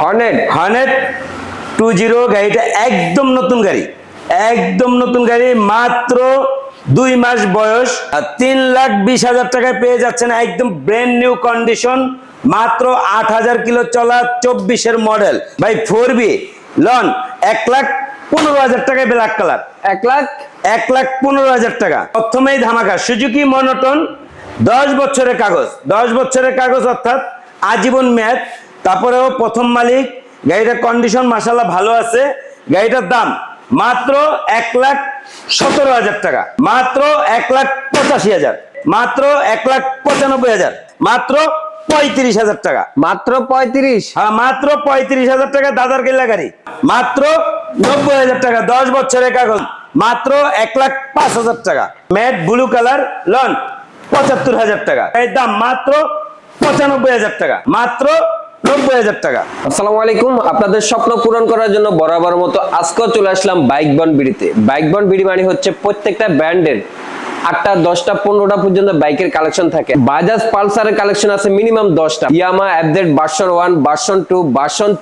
Hornet. হানেট two zero গাড়িটা একদম নতুন গাড়ি। একদম নতুন গাড়ি মাত্র দুই মাস বয়স আর তিন লাখ বিশ হাজার টাকায় পেয়ে যাচ্ছেন একদম ব্র্যান্ড নিউ কন্ডিশন মাত্র আট হাজার কিলো চলা চব্বিশের মডেল ভাই ফোর বি লন এক লাখ পনেরো হাজার টাকায় ব্ল্যাক কালার এক লাখ? এক লাখ পনেরো হাজার টাকা। প্রথমেই ধামাকা সুজুকি মনোটন দশ বছরের কাগজ। দশ বছরের কাগজ অর্থাৎ আজীবন মেয়াদ তারপরেও প্রথম মালিক গাড়িটার কন্ডিশন মাসাল্লাহ ভালো আছে। গাড়িটার দাম মাত্র এক লাখ সতেরো হাজার টাকা। মাত্র এক লাখ পঁচাশি হাজার। মাত্র এক লাখ পঁচানব্বই হাজার। মাত্র পঁয়ত্রিশ হাজার টাকা। মাত্র পঁয়ত্রিশ? হ্যাঁ মাত্র পঁয়ত্রিশ হাজার টাকা দাদার কেল্লা গাড়ি। মাত্র নব্বই হাজার টাকা দশ বছরের কাগজ। মাত্র এক লাখ পাঁচ হাজার টাকা। ম্যাট ব্লু কালার লন পঁচাত্তর হাজার টাকা। এর দাম মাত্র পঁচানব্বই হাজার টাকা। মাত্র নব্বই হাজার টাকা। আসসালামু আলাইকুম। আপনাদের স্বপ্ন পূরণ করার জন্য বরাবর মতো চলে আসলাম বাইক বন বিড়িতে। বাইক বন বিড়ি মানে হচ্ছে প্রত্যেকটা ব্র্যান্ডের আটটা, দশটা, পনেরোটা পর্যন্ত বাইকের কালেকশন থাকে। বাজাজ পালসারের কালেকশন আছে মিনিমাম দশটা। Yamaha, update one two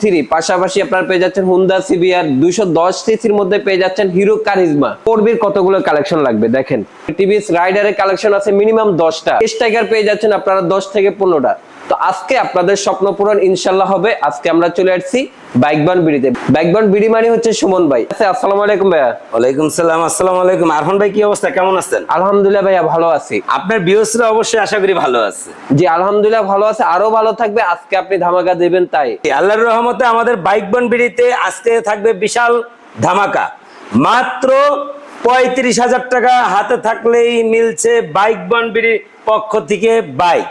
three. পাশাপাশি আপনারা পেয়ে যাচ্ছেন হুন্ডা সিবিআর দুইশো দশ সিসির মধ্যে পেয়ে যাচ্ছেন হিরো কারিজমা। ফোরবির কতগুলো কালেকশন লাগবে দেখেন। টিভিএস রাইডারের কালেকশন আছে মিনিমাম দশটা। স্টাইগার পেয়ে যাচ্ছেন আপনারা দশ থেকে পনেরোটা। তো আজকে আপনাদের স্বপ্ন পূরণ ইনশাল্লাহ হবে। আজকে আমরা চলে আসছি বাইকবান বিড়িতে। বাইকবান বিড়ি মানে হচ্ছে সুমন ভাই। আচ্ছা আসসালামু আলাইকুম ভাইয়া। ওয়ালাইকুম সালাম আসসালামু আলাইকুম। আরহান ভাই কি অবস্থা? কেমন আছেন? আলহামদুলিল্লাহ ভাইয়া ভালো আছি। আপনার বিহসরা অবশ্যই আশা করি ভালো আছে। জি আলহামদুলিল্লাহ ভালো আছে আরও ভালো থাকবে। আজকে আপনি ধামাকা দেবেন তাই। আল্লাহর রহমতে আমাদের বাইক বন বিড়িতে আজকে থাকবে বিশাল ধামাকা। মাত্র পঁয়ত্রিশ হাজার টাকা হাতে থাকলেই মিলছে বাইক বন বিড়ির পক্ষ থেকে বাইক।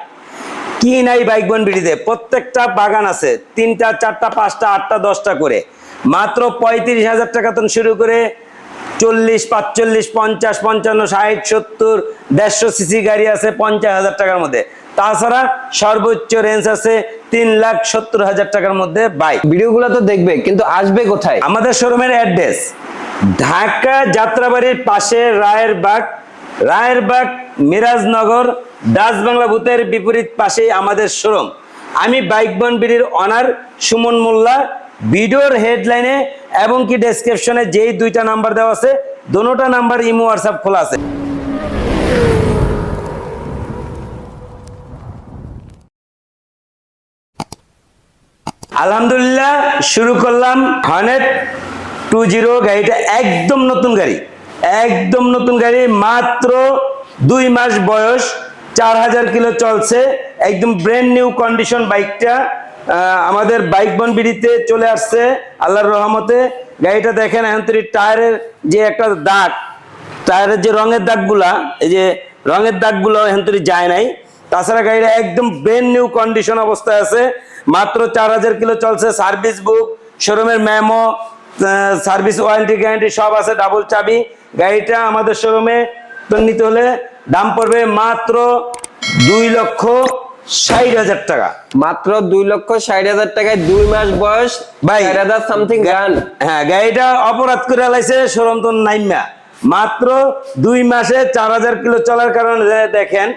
কি নাই বাইক বন বিড়িতে? প্রত্যেকটা বাগান আছে তিনটা চারটা পাঁচটা আটটা দশটা করে। মাত্র পঁয়ত্রিশ হাজার টাকা থেকে শুরু করে চল্লিশ পাঁচচল্লিশ পঞ্চাশ পঞ্চান্ন ষাট সত্তর দেড়শো সিসি গাড়ি আছে পঞ্চাশ হাজার টাকার মধ্যে। তাছাড়া সর্বোচ্চ রেঞ্জ আছে তিন লাখ সত্তর হাজার টাকার মধ্যে বাইক ভিডিওগুলো তো দেখবে কিন্তু আসবে কোথায়? আমাদের শোরুমের অ্যাড্রেস ঢাকা যাত্রাবাড়ির পাশে রায়ের বাগ রায়ের বাগ মিরাজনগর ডাচ বাংলা বুথের বিপরীত পাশেই আমাদের শোরুম। আমি বাইক বন বিড়ির অনার সুমন মোল্লা, ভিডিওর হেডলাইনে এবং কি ডেসক্রিপশনে যেই দুইটা নাম্বার দেওয়া আছে দোনোটা নাম্বার ইমো হোয়াটসঅ্যাপ খোলা আছে। আলহামদুলিল্লাহ, শুরু করলাম হানেট টু জিরো গাড়িটা, একদম নতুন গাড়ি। একদম নতুন গাড়ি, মাত্র দুই মাস বয়স, চার হাজার কিলো চলছে। একদম ব্র্যান্ড নিউ কন্ডিশন বাইকটা আমাদের বাইক বন বিড়িতে চলে আসছে, আল্লাহর রহমতে। গাড়িটা দেখেন, এখন টায়ারের যে একটা দাগ টায়ারের যে রঙের দাগগুলা, এই যে রঙের দাগগুলো এখন যায় নাই। তাছাড়া গাড়িটা একদম ব্রেন নিউ কন্ডিশন অবস্থায় আছে। মাত্র চার হাজার কিলো চলছে সার্ভিস বুক শোরুমের ম্যামো সার্ভিস ওয়ারেন্টি গ্যারান্টি সব আছে ডাবল চাবি। গাড়িটা আমাদের শোরুমে নিতে হলে দাম পড়বে মাত্র দুই লক্ষ ষাট হাজার টাকা। মাত্র দুই লক্ষ ষাট হাজার টাকায় দুই মাস বয়স ভাই হাজার সামথিং গান হ্যাঁ গাড়িটা অপরাধ করে লাইছে তো নাইমা। মাত্র দুই মাসে চার হাজার কিলো চলার কারণে দেখেন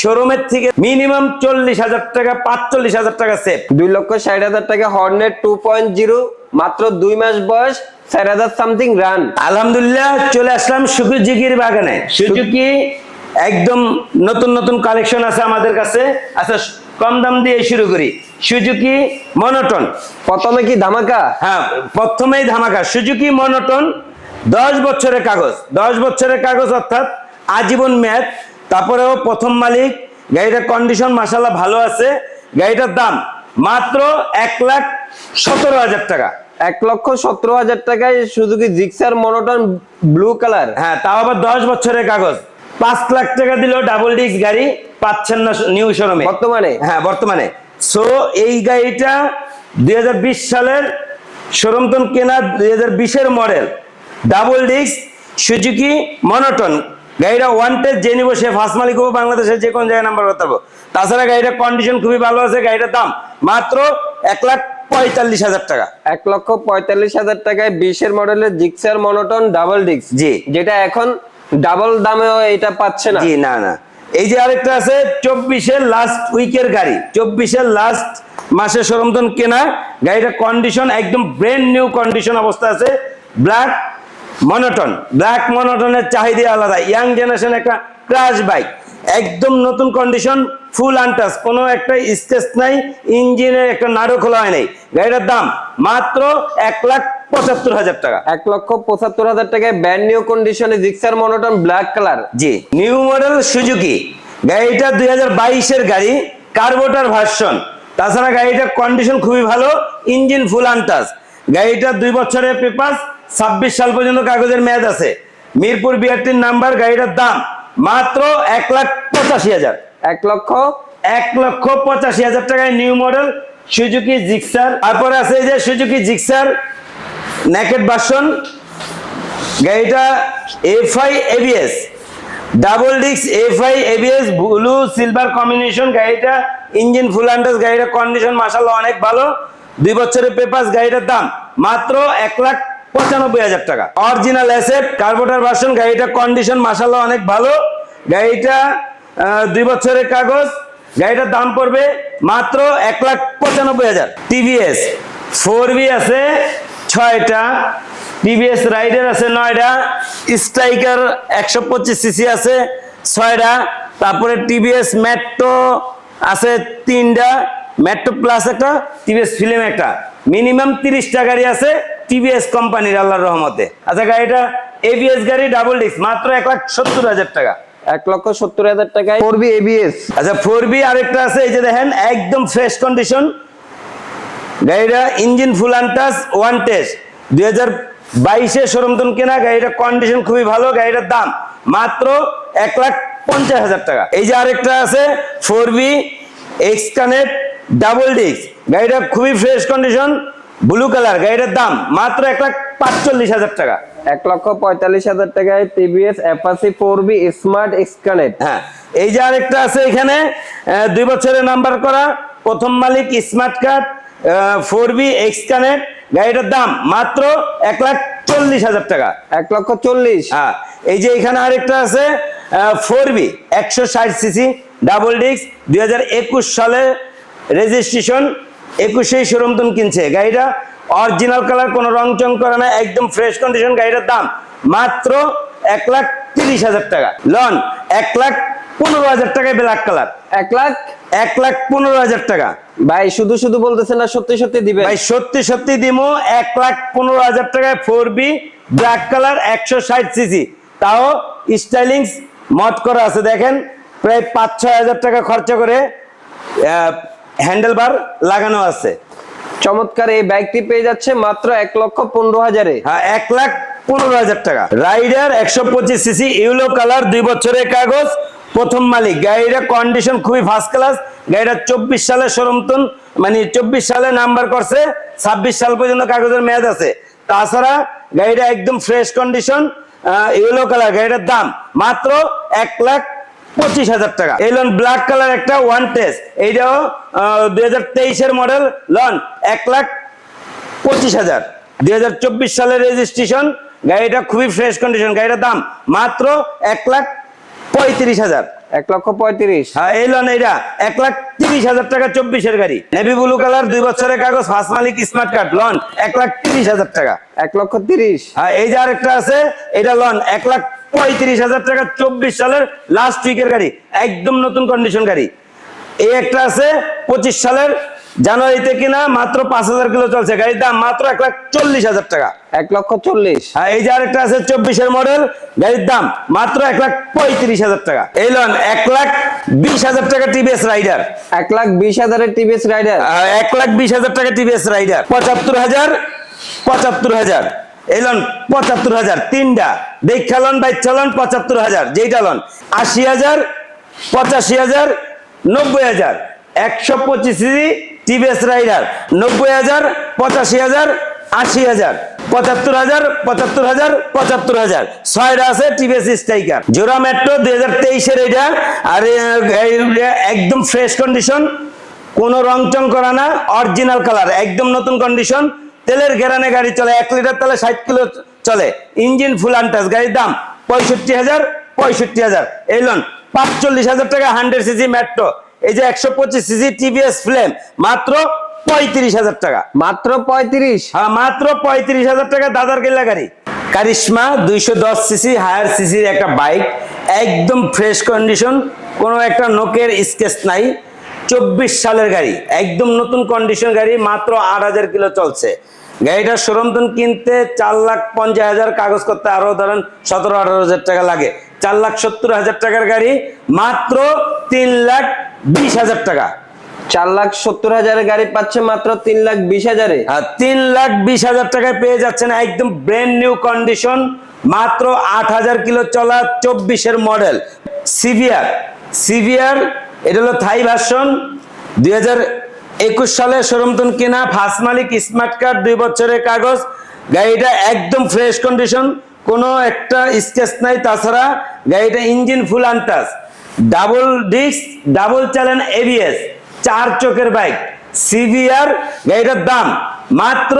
শোরুমের থেকে মিনিমাম চল্লিশ হাজার টাকা পাঁচচল্লিশ হাজার টাকা সেফ দুই লক্ষ ষাট হাজার টাকা হর্নেট টু পয়েন্ট জিরো মাত্র দুই মাস বয়স চার হাজার সামথিং রান আলহামদুলিল্লাহ চলে আসলাম সুজুকির বাগানে। সুজুকি একদম নতুন নতুন কালেকশন আছে আমাদের কাছে। আচ্ছা কম দাম দিয়ে শুরু করি। Suzuki monotone. প্রথমে কি ধামাকা? হ্যাঁ প্রথমেই ধামাকা। Suzuki monotone. দশ বছরের কাগজ। দশ বছরের কাগজ অর্থাৎ আজীবন মেয়াদ তারপরেও প্রথম মালিক। গাড়িটার কন্ডিশন মাসাল্লাহ ভালো আছে। গাড়িটার দাম মাত্র এক লাখ সতেরো হাজার টাকা। এক লক্ষ সতেরো হাজার টাকায় শুধু কি জিক্সার মনোটন ব্লু কালার। হ্যাঁ তাও আবার দশ বছরের কাগজ। পাঁচ লাখ টাকা দিলেও ডাবল ডিস্ক গাড়ি পাচ্ছেন না নিউ শোরুমে বর্তমানে? হ্যাঁ বর্তমানে। সো এই গাড়িটা দু হাজার বিশ সালের শোরুমতন কেনা দুই হাজার বিশের model double disc Suzuki monotone. গাড়িটা ওয়ান টেস্ট যে নিবো সে ফার্স্ট মালিক হব বাংলাদেশের যে কোনো জায়গায় নাম্বার পারব। তাছাড়া গাড়িটার কন্ডিশন খুবই ভালো আছে গাড়িটার দাম মাত্র এক লাখ পঁয়তাল্লিশ হাজার টাকা। এক লক্ষ পঁয়তাল্লিশ হাজার টাকায় বিশের মডেলের জিক্সার মনোটন ডাবল ডিস্ক। জি। যেটা এখন ডাবল দামেও এটা পাচ্ছে না। জি না না। এই যে আরেকটা আছে চব্বিশের লাস্ট উইকের গাড়ি। চব্বিশের লাস্ট মাসে সরমতন কেনা। গাড়িটা কন্ডিশন একদম ব্র্যান্ড নিউ কন্ডিশন অবস্থা আছে। ব্ল্যাক মনোটন ব্ল্যাক মনোটনের চাহিদা আলাদা। ইয়াং জেনারেশন একটা ক্রাশ বাইক একদম নতুন কন্ডিশন ফুল আনটাস কোনো একটা স্টেজ নাই ইঞ্জিনের একটা নাড়ু খোলা হয় নাই। গাড়িটার দাম মাত্র এক লাখ পঁচাত্তর হাজার টাকা। এক লক্ষ পঁচাত্তর হাজার টাকায় ব্যান্ড নিউ কন্ডিশনে Gixxer monotone black colour G new model Suzuki গাড়িটা দুই হাজার বাইশের গাড়ি কার্বোটার ভার্সন তাছাড়া গাড়িটার কন্ডিশন খুবই ভালো ইঞ্জিন ফুল আনটাস গাড়িটা দুই বছরের পেপার ছাব্বিশ সাল পর্যন্ত কাগজের মেয়াদ আছে। মিরপুর বিআরটির নাম্বার গাড়িটার দাম মাত্র এক লাখ পঁচাশি হাজার। এক লক্ষ? এক লক্ষ পঁচাশি হাজার টাকায় নিউ মডেল সুজুকি জিক্সার। তারপরে আছে এই যে সুজুকি জিক্সার নেকেট ভার্সন। গাড়িটা এফআই এবিএস ডাবল ডিক্স FI ABS blue silver combination গাড়িটা। ইঞ্জিন ফুল আন্ডাস গাড়িটা কন্ডিশন মাসাল্লাহ অনেক ভালো। দুই বছরের পেপারস গাড়িটার দাম মাত্র এক লাখ পঁচানব্বই হাজার টাকা। অরিজিনাল অ্যাসেট কার্বোটার ভার্সন গাড়িটা কন্ডিশন মাসাল্লাহ অনেক ভালো। গাড়িটা দুই বছরের কাগজ। গাড়িটার দাম পড়বে মাত্র এক লাখ পঁচানব্বই হাজার। টিভিএস ফোর বি আছে, ছয়টা। টিভিএস রাইডার আছে, নয়টা। স্ট্রাইকার একশো পঁচিশ সিসি আছে, ছয়টা। তারপরে টিভিএস মেট্রো আছে, তিনটা। মেট্রো প্লাস একটা টিভিএস ফিল্ম একটা। মিনিমাম তিরিশটা গাড়ি আছে। টিভিএস কোম্পানির আল্লাহর রহমতে। আচ্ছা গাড়িটা এবিএস গাড়ি ডাবল ডিস্ক মাত্র এক লাখ সত্তর হাজার টাকা। এক লক্ষ সত্তর হাজার টাকায় করবি এবিএস আচ্ছা ফোর বি আরেকটা আছে এই যে দেখেন একদম ফ্রেশ কন্ডিশন গাড়িটা engine full untouched one test দুই হাজার বাইশে সরমতন কেনা গাড়িটার কন্ডিশন খুবই ভালো গাড়িটার দাম মাত্র এক লাখ পঞ্চাশ হাজার টাকা। এই যে আরেকটা আছে four V X connect double disc গাড়িটা খুবই ফ্রেশ কন্ডিশন ব্লু কালার গাড়িটার দাম মাত্র এক লাখ পাঁচচল্লিশ হাজার টাকা। এক লক্ষ পঁয়তাল্লিশ হাজার টাকায় TVS Apache four V smart X connect হ্যাঁ এই যে আরেকটা আছে এখানে দুই বছরের নাম্বার করা প্রথম মালিক smart card four V X connect গাড়িটার দাম মাত্র এক লাখ চল্লিশ হাজার টাকা। এক লক্ষ চল্লিশ। হ্যাঁ এই যে এখানে আরেকটা আছে ফোর বি একশো ষাট সিসি ডাবল ডিস্ক দুই হাজার একুশ সালে রেজিস্ট্রেশন একুশেই শোরুমতন কিনছে। গাড়িটা অরিজিনাল কালার কোনো রং চং করে না একদম ফ্রেশ কন্ডিশন গাড়িটার দাম মাত্র এক লাখ তিরিশ হাজার টাকা। লন এক লাখ পনেরো হাজার টাকায় ব্ল্যাক কালার এক লাখ? এক লাখ পনেরো হাজার টাকা। ভাই শুধু শুধু বলতেছেন না সত্যি সত্যি দিবে। ভাই সত্যি সত্যি দিমু এক লাখ পনেরো হাজার টাকায় ফোর বি ব্ল্যাক কালার একশো ষাট সিসি তাও স্টাইলিংস মড করা আছে দেখেন। প্রায় পাঁচ ছয় হাজার টাকা খরচা করে হ্যান্ডেল বার লাগানো আছে। চমৎকার এই বাইকটি পেয়ে যাচ্ছে মাত্র এক লক্ষ পনেরো হাজারে। হ্যাঁ এক লাখ পনেরো হাজার টাকা। রাইডার একশো পঁচিশ সিসি ইউলো কালার দুই বছরের কাগজ প্রথম মালিক। গাড়িটা কন্ডিশন খুবই ফার্স্ট ক্লাস গাড়িটা চব্বিশ সালে সরমতন মানে চব্বিশ সালে নাম্বার করছে ছাব্বিশ সাল পর্যন্ত কাগজের মেয়াদ আছে। তাছাড়া গাড়িটা একদম ফ্রেশ কন্ডিশন ইউলো কালার। গাড়িটার দাম মাত্র এক লাখ পঁচিশ হাজার টাকা। এই লোন ব্ল্যাক কালার একটা ওয়ান টেস্ট এইটাও দুই হাজার তেইশের মডেল লোন এক লাখ পঁচিশ হাজার। দুই হাজার চব্বিশ সালের রেজিস্ট্রেশন গাড়িটা খুবই ফ্রেশ কন্ডিশন গাড়িটার দাম মাত্র এক লাখ পঁয়ত্রিশ হাজার। এক লক্ষ পঁয়ত্রিশ। হ্যাঁ এই লন এইটা। এক লাখ তিরিশ হাজার টাকা চব্বিশের গাড়ি। নেভি ব্লু কালার দুই বছরের কাগজ ফার্স্ট মালিক স্মার্ট কার্ড লন এক লাখ তিরিশ হাজার টাকা। এক লক্ষ তিরিশ। হ্যাঁ এই যে আরেকটা আছে এটা লন এক লাখ পঁয়ত্রিশ হাজার টাকা চব্বিশ সালের লাস্ট উইকের গাড়ি একদম নতুন কন্ডিশন গাড়ি। এই একটা আছে পঁচিশ সালের জানুয়ারিতে কিনা মাত্র পাঁচ হাজার কিলো চলছে। গাড়ির দাম মাত্র এক লাখ চল্লিশ হাজার টাকা। এক লক্ষ চল্লিশ। হ্যাঁ এই যে আরেকটা আছে চব্বিশের মডেল গাড়ির দাম মাত্র এক লাখ পঁয়ত্রিশ হাজার টাকা। এই লন এক লাখ বিশ হাজার টাকা টিভিএস রাইডার এক লাখ বিশ হাজারের টিভিএস রাইডার এক লাখ বিশ হাজার টাকা টিভিএস রাইডার পঁচাত্তর হাজার পঁচাত্তর হাজার। এই লন পঁচাত্তর হাজার, তিনটা। দেখা লন বাইচ্ছা লন পঁচাত্তর হাজার, যেইটা লন আশি হাজার, পঁচাশি হাজার, নব্বই হাজার, একশো পঁচিশ টিভিএস রাইডার নব্বই হাজার, পঁচাশি হাজার, আশি হাজার, পঁচাত্তর হাজার পঁচাত্তর হাজার পঁচাত্তর হাজার। ছয়টা আছে টিভিএস স্ট্রাইকার জোড়া মেট্রো দুই হাজার তেইশের এটা আর একদম ফ্রেশ কন্ডিশন কোনো রং চং করা না অরিজিনাল কালার একদম নতুন কন্ডিশন তেলের ঘেরানে গাড়ি চলে এক লিটার তেলে ষাট কিলো চলে। ইঞ্জিন ফুল আনটাস গাড়ির দাম পঁয়ষট্টি হাজার পঁয়ষট্টি হাজার। এই লোন পাঁচচল্লিশ হাজার টাকা হান্ড্রেড সিসি মেট্রো এই যে একশো পঁচিশ সিসি টিভিএস ফ্লেম মাত্র পঁয়ত্রিশ হাজার টাকা। মাত্র পঁয়ত্রিশ? হ্যাঁ মাত্র পঁয়ত্রিশ হাজার টাকা দাদার কেল্লা গাড়ি। কারিশমা দুইশো দশ সিসি হায়ার সিসির একটা বাইক একদম ফ্রেশ কন্ডিশন কোনো একটা নোকের স্কেচ নাই। চব্বিশ সালের গাড়ি একদম নতুন কন্ডিশন গাড়ি মাত্র আট হাজার কিলো চলছে। গাড়িটার সরঞ্জাম কিনতে চার লাখ পঞ্চাশ হাজার কাগজ করতে আরও ধরেন সতেরো আঠারো হাজার টাকা লাগে। চার লাখ সত্তর হাজার টাকার গাড়ি মাত্র তিন লাখ বিশ হাজার টাকা। চার লাখ সত্তর হাজারের গাড়ি পাচ্ছে মাত্র তিন লাখ বিশ হাজারে। আর তিন লাখ বিশ হাজার টাকায় পেয়ে যাচ্ছেন একদম ব্র্যান্ড নিউ কন্ডিশন মাত্র আট হাজার কিলো চলা চব্বিশের মডেল সিভিয়ার সিভিয়ার এটা হলো থাই ভার্সন দুই হাজার একুশ সালে সরমতন কেনা ফার্স্ট মালিক স্মার্ট কার্ড দুই বছরের কাগজ। গাড়িটা একদম ফ্রেশ কন্ডিশন কোনো একটা স্কেচ নাই তাছাড়া গাড়িটা engine full untouched double disc double চ্যালেন ABS চার চোখের বাইক সিভিআর গাড়িটার দাম মাত্র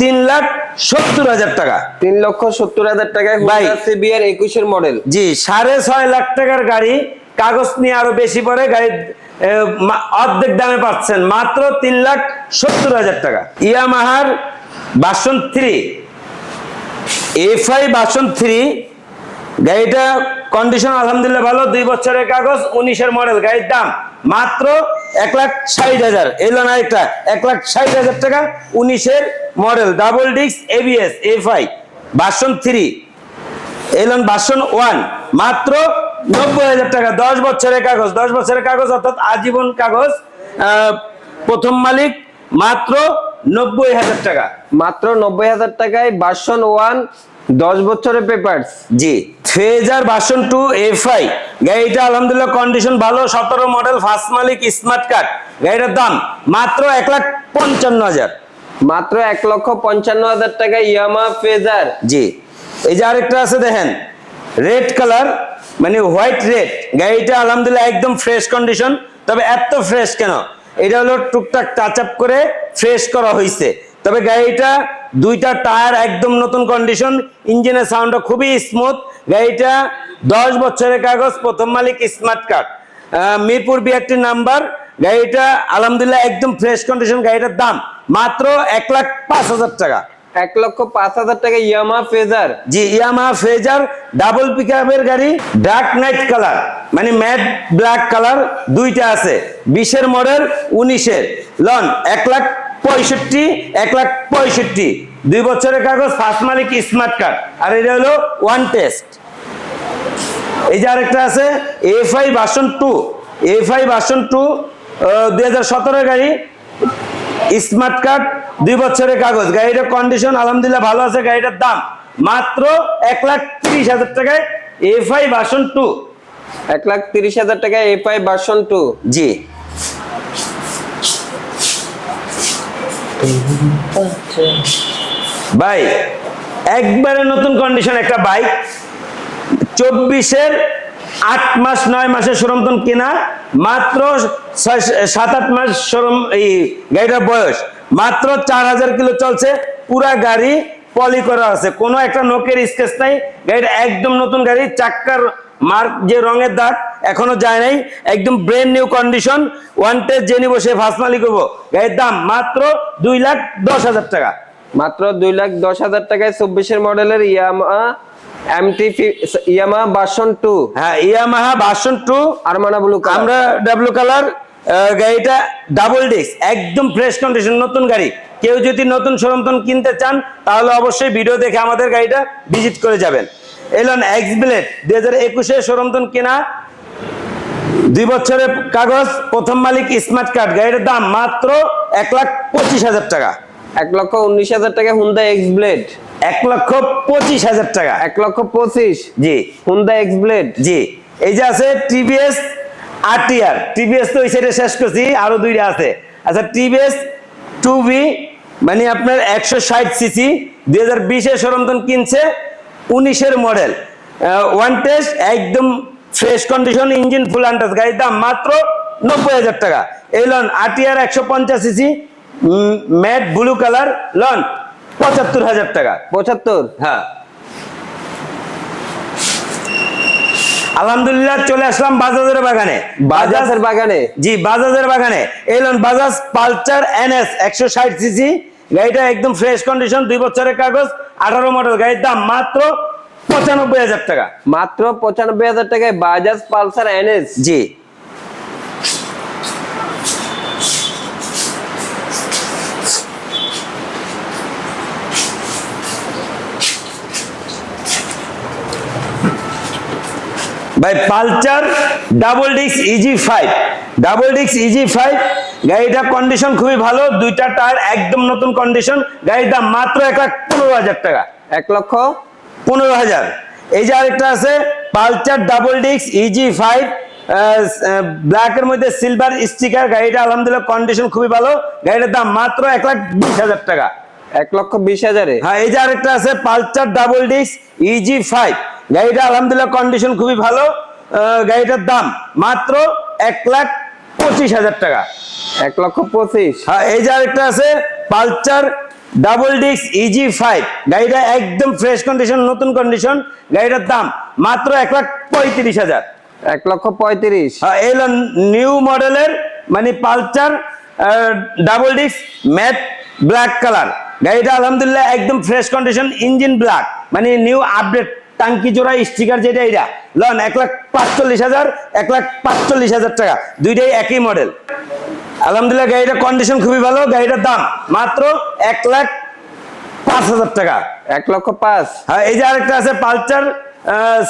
তিন লাখ সত্তর হাজার টাকা। তিন লক্ষ সত্তর হাজার টাকায় ভাই। সিবিআর একুশের মডেল জি সাড়ে ছয় লাখ টাকার গাড়ি কাগজ নিয়ে আরও বেশি পড়ে গাড়ি অর্ধেক দামে পাচ্ছেন, মাত্র তিন লাখ সত্তর হাজার টাকা। ইয়ামাহার version three, FI version three, গাড়িটা কন্ডিশন আলহামদুলিল্লাহ ভালো, দুই বছরের কাগজ, উনিশের মডেল গাড়ির দাম মাত্র এক লাখ ষাট হাজার। এলো না একটা এক লাখ ষাট হাজার টাকা, উনিশের model double disc ABS FI version three. Elon version one মাত্র নব্বই হাজার টাকা। দশ বছরের কাগজ দশ বছরের কাগজ অর্থাৎ আজীবন কাগজ প্রথম মালিক মাত্র নব্বই হাজার টাকা। মাত্র নব্বই হাজার টাকায় বাসন ওয়ান দশ বছরের পেপারস জি। ফেজার ভার্সন টু এফআই গাড়িটা আলহামদুলিল্লাহ কন্ডিশন ভালো সতেরো মডেল ফার্স্ট মালিক স্মার্ট কার্ড গাড়িটার দাম মাত্র এক লাখ পঞ্চান্ন হাজার। মাত্র এক লক্ষ পঞ্চান্ন হাজার টাকায় ইয়ামা ফেজার জি। এই যে আরেকটা আছে দেখেন। রেড কালার মানে হোয়াইট রেড গাড়িটা আলহামদুলিল্লাহ একদম ফ্রেশ কন্ডিশন তবে এত ফ্রেশ কেন? এটা হলো টুকটাক টাচ আপ করে ফ্রেশ করা হয়েছে তবে গাড়িটা দুইটা টায়ার একদম নতুন কন্ডিশন ইঞ্জিনের সাউন্ডটা খুবই স্মুথ গাড়িটা দশ বছরের কাগজ, প্রথম মালিক smart card Mirpur BRT number গাড়িটা আলহামদুলিল্লাহ একদম ফ্রেশ কন্ডিশন গাড়িটার দাম মাত্র এক লাখ পাঁচ হাজার টাকা। এক লক্ষ পাঁচ হাজার টাকা ইয়ামা ফেজার। জি, ইয়ামা ফেজার ডাবল পিকআপের গাড়ি ডার্ক নাইট কালার মানে ম্যাট ব্ল্যাক কালার দুইটা আছে। বিশের মডেল উনিশের। লন, এক লাখ পঁয়ষট্টি, এক লাখ পঁয়ষট্টি। দুই বছরের কাগজ ফার্স্ট মালিক স্মার্ট কার্ড আর এটা হলো ওয়ান টেস্ট এই যে আরেকটা আছে F I version two F I version two দুই হাজার সতেরো গাড়ি স্মার্ট কার্ড দুই বছরের কাগজ। গাড়িটার কন্ডিশন আলহামদুলিল্লাহ ভালো আছে। গাড়িটার দাম মাত্র এক লাখ তিরিশ হাজার টাকায় এফ আই ভার্সন টু এক লাখ তিরিশ হাজার টাকায় এফ আই ভার্সন টু জি। ভাই একবারে নতুন কন্ডিশন একটা বাইক চব্বিশের আট মাস নয় মাসের সরমতন কেনা। মাত্র সাত আট মাস সরম এই গাড়িটার বয়স। মাত্র চার হাজার কিলো চলছে পুরা গাড়ি পলি করা আছে। কোনো একটা নোকের স্কেচ নাই গাড়িটা একদম নতুন গাড়ি চাক্কার মার্ক যে রঙের দাগ এখনও যায় নাই একদম brand new condition one test যে নিবো সে ফার্স্ট মালিক হব। গাড়ির দাম মাত্র দুই লাখ দশ হাজার টাকা। মাত্র দুই লাখ দশ হাজার টাকায় চব্বিশের মডেলের Yamaha MT Yamaha version two হ্যাঁ ইয়ামাহা ভার্সন টু আরমানা ব্লু আমরা ডাবলু কালার গাড়িটা ডাবল ডিস্ক একদম ফ্রেশ কন্ডিশন নতুন গাড়ি। কেউ যদি নতুন সরঞ্জাম কিনতে চান তাহলে অবশ্যই ভিডিও দেখে আমাদের গাড়িটা ভিজিট করে যাবেন। এলন এক্স ব্লেড দুই হাজার একুশে সরঞ্জাম কেনা। দুই বছরের কাগজ প্রথম মালিক স্মার্ট কার্ড গাড়িটার দাম মাত্র এক লাখ পঁচিশ হাজার টাকা। এক লক্ষ উনিশ হাজার টাকা হুন্দা এক্স ব্লেড এক লক্ষ পঁচিশ হাজার টাকা। এক লক্ষ পঁচিশ। জি। হুন্দা এক্স ব্লেড জি। এই যে আছে টিভিএস আরটিআর টিভিএস তো ওই সাইডে শেষ করছি আরও দুইটা আছে। আচ্ছা টিভিএস টু বি মানে আপনার একশো ষাট সিসি দুই হাজার বিশে সরঞ্জাম কিনছে? উনিশের মডেল ওয়ান টেস্ট একদম fresh condition engine full untouched গাড়ির দাম মাত্র নব্বই হাজার টাকা। এই লন আরটিআর একশো পঞ্চাশ সিসি ম্যাট ব্লু কালার লন পঁচাত্তর হাজার টাকা। পঁচাত্তর? হ্যাঁ। আলহামদুলিল্লাহ চলে আসলাম বাজাজের বাগানে। বাজাজের বাগানে? জি বাজাজের বাগানে। এলন বাজাজ পালচার এনএস একশো ষাট সিসি। গাড়িটা একদম ফ্রেশ কন্ডিশন দুই বছরের কাগজ আঠারো মডেল গাড়ির দাম মাত্র পঁচানব্বই হাজার টাকা। মাত্র পঁচানব্বই হাজার টাকায় বাজাজ পালসার এনএস? জি। ভাই পালচার ডাবল ডিক্স ইজি ফাইভ ডাবল ডিক্স ইজি ফাইভ গাড়িটা কন্ডিশন খুবই ভালো। দুইটা টায়ার একদম নতুন কন্ডিশন গাড়ির দাম মাত্র এক লাখ পনেরো হাজার টাকা। এক লক্ষ? পনেরো হাজার। এই যে আরেকটা আছে পালচার ডাবল ডিক্স ইজি ফাইভ ব্ল্যাকের মধ্যে সিলভার স্টিকার গাড়িটা আলহামদুলিল্লাহ কন্ডিশন খুবই ভালো। গাড়িটার দাম মাত্র এক লাখ বিশ হাজার টাকা। এক লক্ষ বিশ হাজারে? হ্যাঁ এই যে আরেকটা আছে পালচার ডাবল ডিক্স ইজি ফাইভ গাড়িটা আলহামদুলিল্লাহ কন্ডিশন খুবই ভালো। গাড়িটার দাম মাত্র এক লাখ পঁচিশ হাজার টাকা। এক লক্ষ পঁচিশ। হ্যাঁ এই যে আরেকটা আছে পালচার ডাবল ডিক্স ইজি ফাইভ গাড়িটা একদম ফ্রেশ কন্ডিশন নতুন কন্ডিশন গাড়িটার দাম মাত্র এক লাখ পঁয়ত্রিশ হাজার। এক লক্ষ পঁয়ত্রিশ। হ্যাঁ এই নিউ মডেলের মানে পালচার ডাবল ডিক্স ম্যাট ব্ল্যাক কালার গাড়িটা আলহামদুলিল্লাহ একদম ফ্রেশ কন্ডিশন ইঞ্জিন ব্ল্যাক মানে নিউ আপডেট টাঙ্কি জোড়া স্টিকার যেটা এটা লন এক লাখ পাঁচচল্লিশ হাজার এক লাখ পাঁচচল্লিশ হাজার টাকা। দুইটাই একই মডেল আলহামদুলিল্লাহ গাড়িটার কন্ডিশন খুবই ভালো। গাড়িটার দাম মাত্র এক লাখ পাঁচ হাজার টাকা। এক লক্ষ পাঁচ। হ্যাঁ এই যে আরেকটা আছে পালচার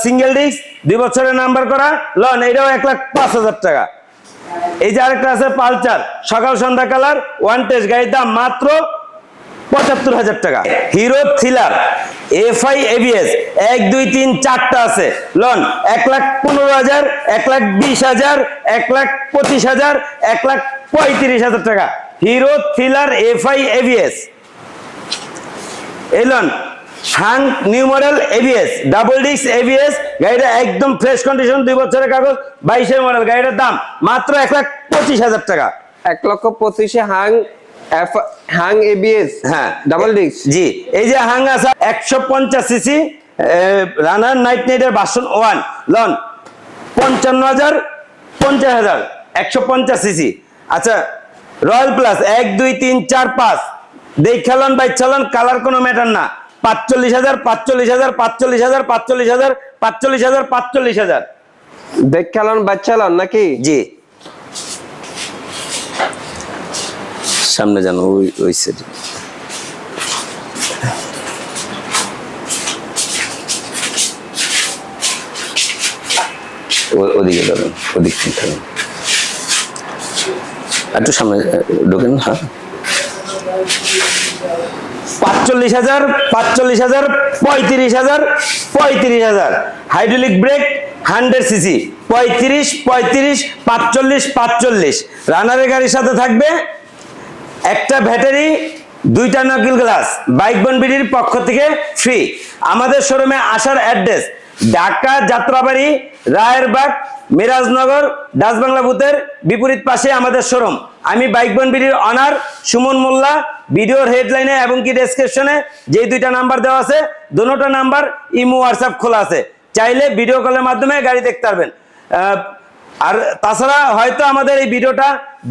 সিঙ্গেল ডিস্ক দুই বছরের নাম্বার করা। লন এটাও এক লাখ পাঁচ হাজার টাকা। এই যে আরেকটা আছে পালচার সকাল সন্ধ্যা কালার ওয়ান টেস্ট গাড়ির দাম মাত্র পঁচাত্তর হাজার টাকা। হিরো থ্রিলার, এফআই এবিএস এক, দুই, তিন, চারটা আছে। লন, এক লাখ পনেরো হাজার, এক লাখ বিশ হাজার, এক লাখ পঁচিশ হাজার, এক লাখ পঁয়ত্রিশ হাজার টাকা। Hero thriller, FI ABS Elon Hunk new model ABS double disc ABS গাড়িটা একদম ফ্রেশ কন্ডিশন, দুই বছরের কাগজ, বাইশের মডেল, গাড়িটার দাম মাত্র এক লাখ পঁচিশ হাজার টাকা। এক লক্ষ পঁচিশে হাং এফ হাং এবিএস হ্যাঁ। ডাবল ডিস্ক জি। এই যে হাং আছে একশো পঞ্চাশ সিসি রানার নাইট নাইটের বাসন ওয়ান লন পঞ্চান্ন হাজার পঞ্চাশ হাজার একশো পঞ্চাশ সিসি আচ্ছা রয়্যাল প্লাস এক দুই তিন চার পাঁচ। দেখ খেলন বাই চালন কালার কোনো ম্যাটার না। পাঁচচল্লিশ হাজার পাঁচচল্লিশ হাজার পাঁচচল্লিশ হাজার পাঁচচল্লিশ হাজার পাঁচচল্লিশ হাজার পাঁচচল্লিশ হাজার। দেখ খেলন বাচ্চালন নাকি? জি। সামনে জানো ওই ওই সাইডে ওদিকে ধরুন ওদিক থেকে একটু সামনে ঢোকেন হ্যাঁ। পাঁচচল্লিশ হাজার পাঁচচল্লিশ হাজার, পঁয়ত্রিশ হাজার পঁয়ত্রিশ হাজার। হাইড্রোলিক ব্রেক হান্ড্রেড সিসি পঁয়ত্রিশ পঁয়ত্রিশ, পাঁচচল্লিশ পাঁচচল্লিশ। রানারের গাড়ির সাথে থাকবে একটা ব্যাটারি, দুইটা নকিল গ্লাস, বাইক বনবিডির পক্ষ থেকে ফ্রি আমাদের শোরুমে আসার অ্যাড্রেস ঢাকা যাত্রাবাড়ি, রায়েরবাগ, মিরাজনগর ডাচবাংলা বুথের বিপরীত পাশে আমাদের শোরুম আমি বাইক বনবিডির অনার সুমন মোল্লা ভিডিওর হেডলাইনে এবং কি ডেসক্রিপশনে যেই দুইটা নাম্বার দেওয়া আছে দুটোটা নাম্বার ইমো হোয়াটসঅ্যাপ খোলা আছে। চাইলে ভিডিও কলের মাধ্যমে গাড়ি দেখতে পারবেন। আর তাছাড়া হয়তো আমাদের এই ভিডিওটা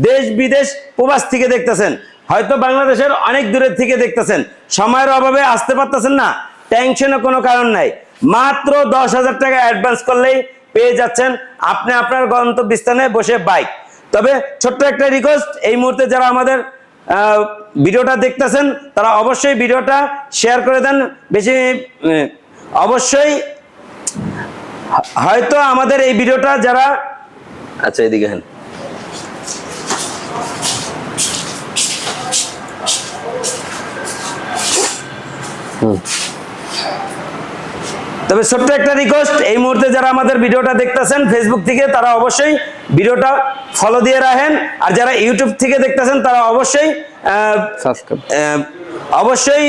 দেশ বিদেশ প্রবাস থেকে দেখতেছেন, হয়তো বাংলাদেশের অনেক দূরের থেকে দেখতেছেন। সময়ের অভাবে আসতে পারতেছেন না টেনশনের কোনো কারণ নাই। মাত্র দশ হাজার টাকা অ্যাডভান্স করলেই পেয়ে যাচ্ছেন আপনি আপনার গন্তব্যস্থানে বসে বাইক তবে ছোট্ট একটা রিকোয়েস্ট এই মুহূর্তে যারা আমাদের ভিডিওটা দেখতেছেন, তারা অবশ্যই ভিডিওটা শেয়ার করে দেন। বেশি অবশ্যই হয়তো আমাদের এই ভিডিওটা যারা আচ্ছা এদিকে হ্যাঁ তবে ছোট্ট একটা রিকোয়েস্ট এই মুহূর্তে যারা আমাদের ভিডিওটা দেখতেছেন ফেসবুক থেকে তারা অবশ্যই ভিডিওটা ফলো দিয়ে রাখেন। আর যারা ইউটিউব থেকে দেখতেছেন তারা অবশ্যই আহ, অবশ্যই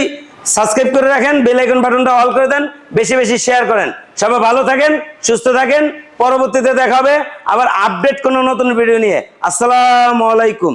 সাবস্ক্রাইব করে রাখেন, বেল আইকন বাটনটা অল করে দেন, বেশি বেশি শেয়ার করেন। সবাই ভালো থাকেন, সুস্থ থাকেন, পরবর্তীতে দেখা হবে, আবার আপডেট কোনো নতুন ভিডিও নিয়ে। আসসালামু আলাইকুম।